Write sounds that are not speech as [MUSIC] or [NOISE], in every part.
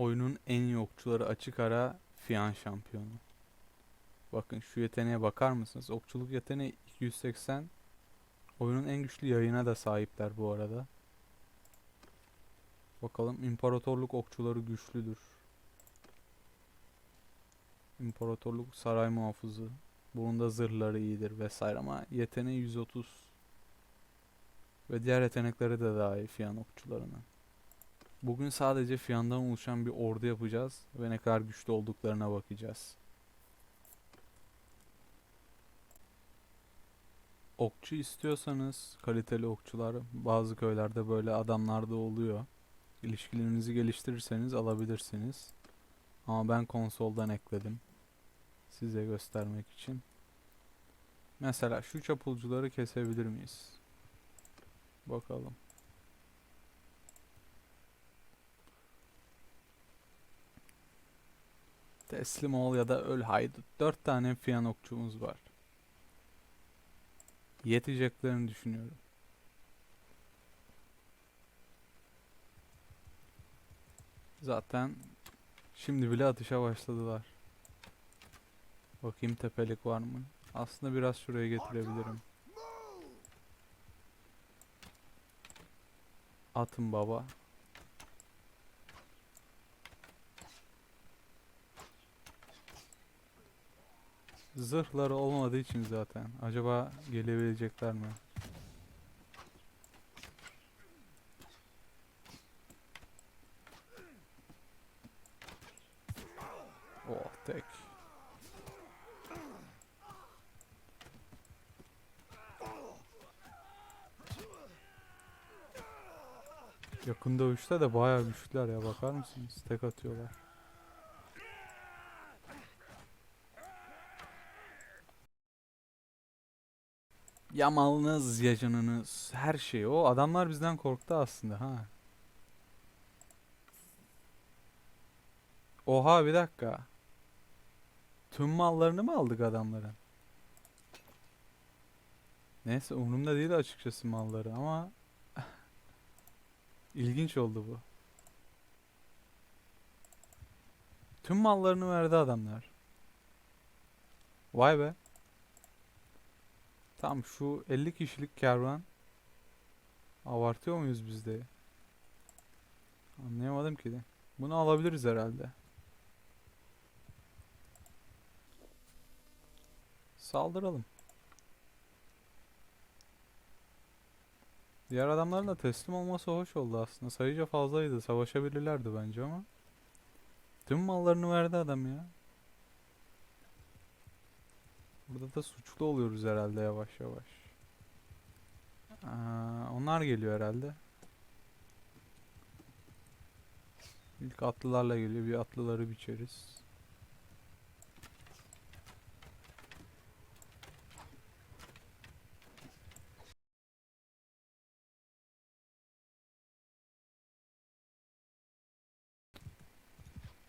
Oyunun en iyi okçuları açık ara Fiyan şampiyonu. Bakın şu yeteneğe bakar mısınız? Okçuluk yeteneği 280. Oyunun en güçlü yayına da sahipler bu arada. Bakalım imparatorluk okçuları güçlüdür. İmparatorluk saray muhafızı. Bunun da zırhları iyidir vesaire ama yeteneği 130. Ve diğer yetenekleri de daha iyi Fiyan okçularının. Bugün sadece Fiyan'dan oluşan bir ordu yapacağız ve ne kadar güçlü olduklarına bakacağız. Okçu istiyorsanız kaliteli okçular bazı köylerde böyle adamlar da oluyor. İlişkilerinizi geliştirirseniz alabilirsiniz. Ama ben konsoldan ekledim. Size göstermek için. Mesela şu çapulcuları kesebilir miyiz? Bakalım. Teslim ol ya da öl haydut. Dört tane fiyan okçumuz var. Yeteceklerini düşünüyorum. Zaten şimdi bile atışa başladılar. Bakayım tepelik var mı? Aslında biraz şuraya getirebilirim. Atın baba. Zırhları olmadığı için zaten. Acaba gelebilecekler mi? Oh tek. Yakın dövüşte de bayağı güçlüler ya bakar mısınız? Tek atıyorlar. Ya malınız ya canınız her şey o adamlar bizden korktu aslında ha. Oha bir dakika. Tüm mallarını mı aldık adamların? Neyse umurumda değil açıkçası malları ama [LAUGHS] ilginç oldu bu. Tüm mallarını verdi adamlar. Vay be. Tamam şu 50 kişilik kervan abartıyor muyuz biz de? Anlayamadım ki de. Bunu alabiliriz herhalde. Saldıralım. Diğer adamların da teslim olması hoş oldu aslında. Sayıca fazlaydı. Savaşabilirlerdi bence ama. Tüm mallarını verdi adam ya. Burada da suçlu oluyoruz herhalde yavaş yavaş. Aa, onlar geliyor herhalde. İlk atlılarla geliyor. Bir atlıları biçeriz.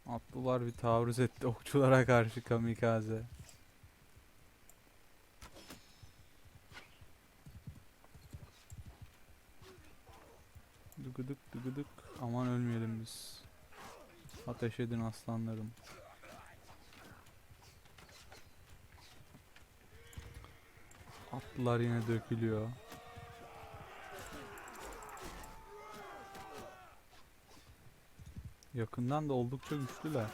Atlılar bir taarruz etti okçulara karşı kamikaze. Dıgıdık dıgıdık. Aman ölmeyelim biz. Ateş edin aslanlarım. Atlılar yine dökülüyor. Yakından da oldukça güçlüler.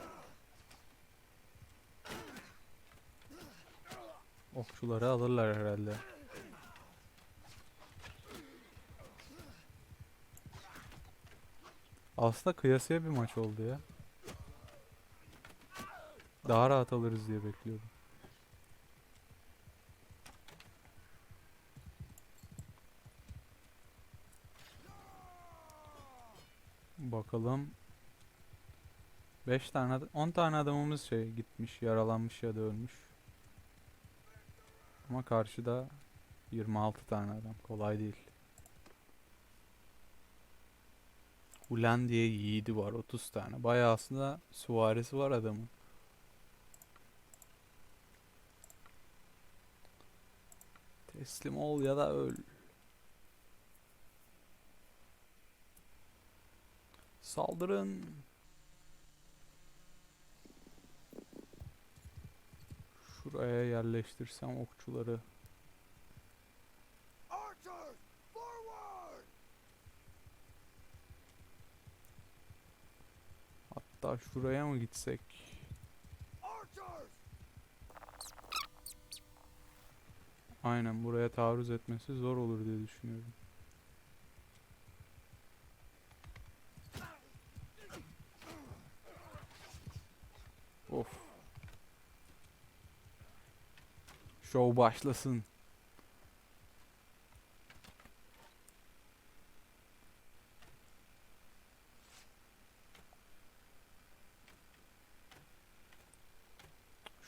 Okçuları alırlar herhalde. Aslında kıyasıya bir maç oldu ya. Daha rahat alırız diye bekliyordum. Bakalım. 5 tane, ad- 10 tane adamımız şey gitmiş, yaralanmış ya da ölmüş. Ama karşıda 26 tane adam. Kolay değil. Ulan diye yiğidi var 30 tane. Bayağı aslında süvarisi var adamın. Teslim ol ya da öl. Saldırın. Şuraya yerleştirsem okçuları. Hatta şuraya mı gitsek? Aynen buraya taarruz etmesi zor olur diye düşünüyorum. Of. Show başlasın.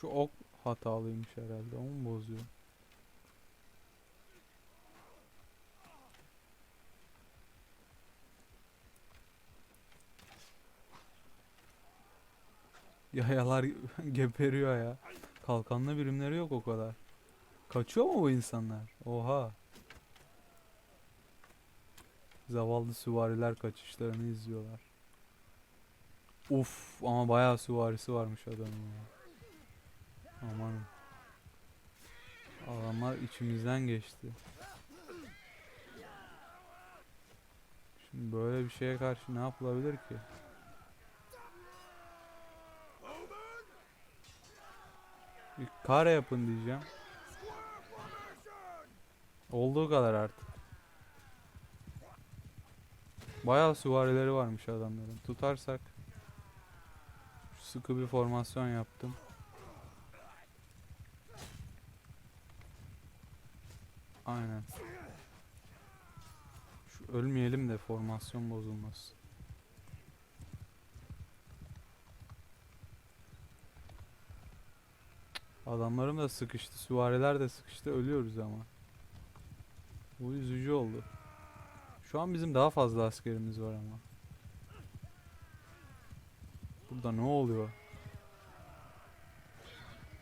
Şu ok hatalıymış herhalde. Onu mu bozuyor? Yayalar [LAUGHS] geberiyor ya. Kalkanlı birimleri yok o kadar. Kaçıyor mu bu insanlar? Oha. Zavallı süvariler kaçışlarını izliyorlar. Uf ama bayağı süvarisi varmış adamın ya. Aman. Adamlar içimizden geçti. Şimdi böyle bir şeye karşı ne yapılabilir ki? Bir kare yapın diyeceğim. Olduğu kadar artık. Bayağı süvarileri varmış adamların. Tutarsak sıkı bir formasyon yaptım. Aynen. Şu ölmeyelim de formasyon bozulmasın. Adamlarım da sıkıştı, süvariler de sıkıştı, ölüyoruz ama. Bu üzücü oldu. Şu an bizim daha fazla askerimiz var ama. Burada ne oluyor?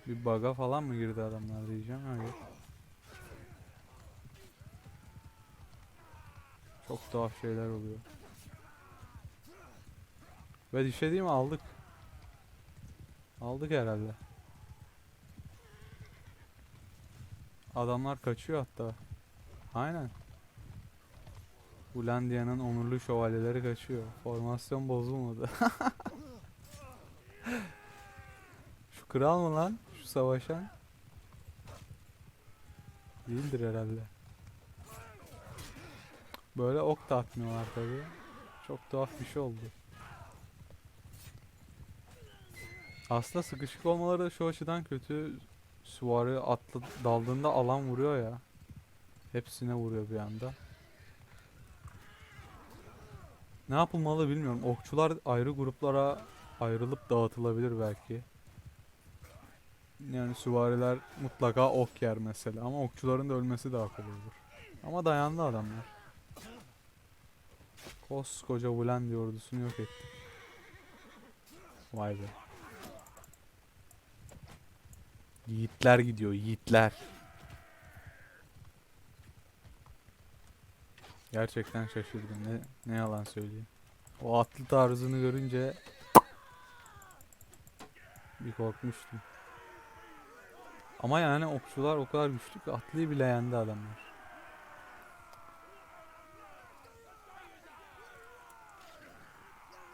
Bir baga falan mı girdi adamlar diyeceğim. Hayır. Çok tuhaf şeyler oluyor. Ve bir şey mi? Aldık. Aldık herhalde. Adamlar kaçıyor hatta. Aynen. Ulandia'nın onurlu şövalyeleri kaçıyor. Formasyon bozulmadı. [LAUGHS] Şu kral mı lan? Şu savaşan? Değildir herhalde. Böyle ok da atmıyorlar tabi. Çok tuhaf bir şey oldu. Aslında sıkışık olmaları da şu açıdan kötü. Süvari atlı daldığında alan vuruyor ya. Hepsine vuruyor bir anda. Ne yapılmalı bilmiyorum. Okçular ayrı gruplara ayrılıp dağıtılabilir belki. Yani süvariler mutlaka ok yer mesela ama okçuların da ölmesi daha kolay olur. Ama dayandı adamlar. Koskoca Volandi ordusunu yok etti. Vay be. Yiğitler gidiyor, yiğitler. Gerçekten şaşırdım. Ne, ne yalan söyleyeyim. O atlı tarzını görünce bir korkmuştum. Ama yani okçular o kadar güçlü ki atlıyı bile yendi adamlar.